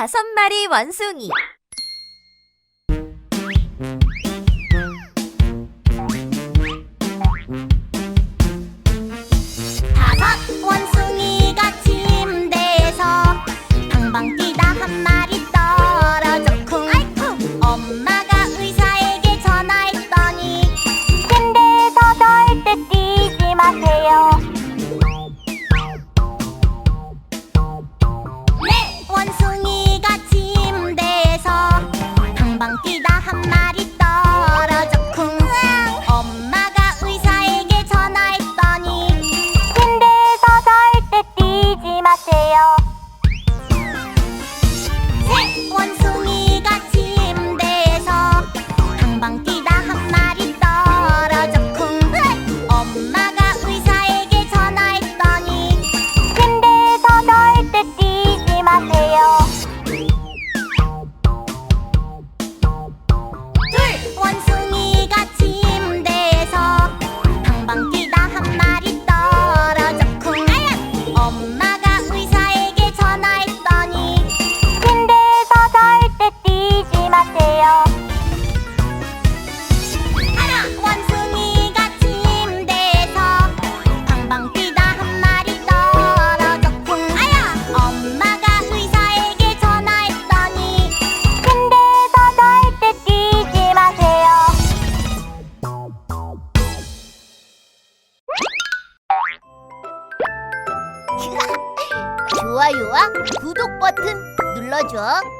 다섯 마리 원숭이. 좋아요와 구독 버튼 눌러줘.